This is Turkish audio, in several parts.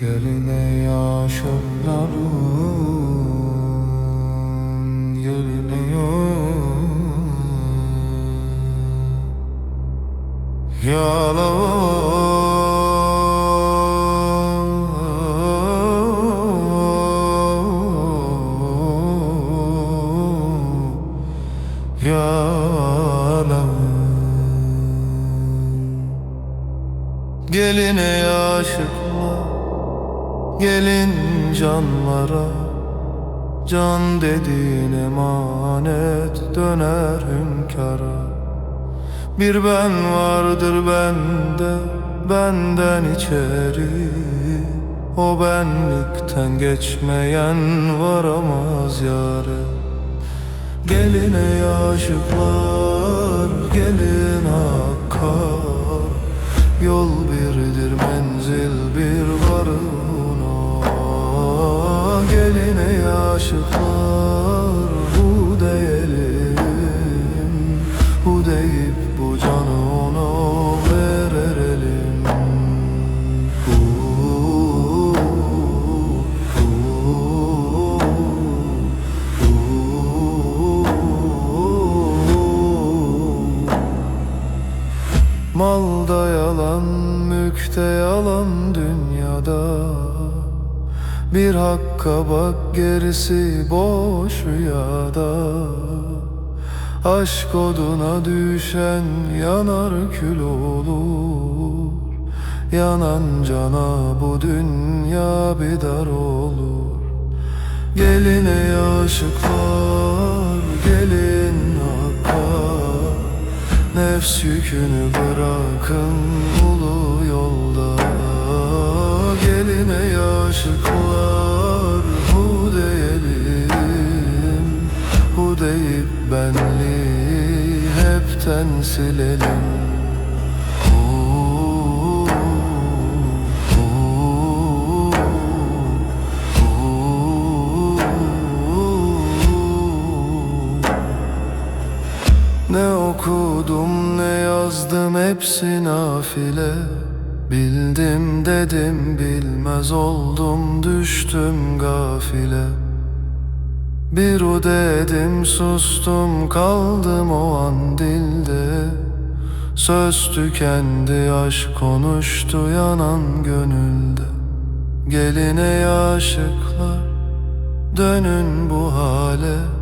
Geline yaşımların Geliyor Yalan Geline yaşıklar Gelin canlara. Can dediğin emanet döner hünkara Bir ben vardır bende Benden içeri. O benlikten geçmeyen varamaz yare Geline yaşıklar Gelin hakka Yol birdir Malda yalan, mülkte yalan dünyada. Bir hakka bak gerisi boş rüyada. Aşk oduna düşen yanar kül olur. Yanan cana bu dünya bir dar olur. Geline yaşıklar, gelin hakka Nefs yükünü bırakın ulu yolda. Geline yaşıklar bu diyelim Bu deyip benliği hepten silelim Ne okudum ne yazdım hepsi nafile. Bildim dedim bilmez oldum düştüm gafile. Bir o dedim sustum kaldım o an dilde. Söz tükendi aşk konuştu yanan gönülde. Geline yaşıklar dönün bu hale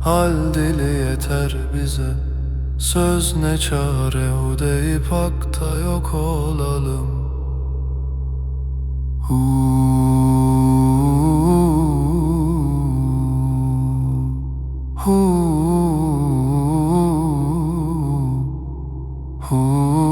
Hal dili yeter bize. Söz ne çare o deyip hakta yok olalım. Hu. Hu. Hu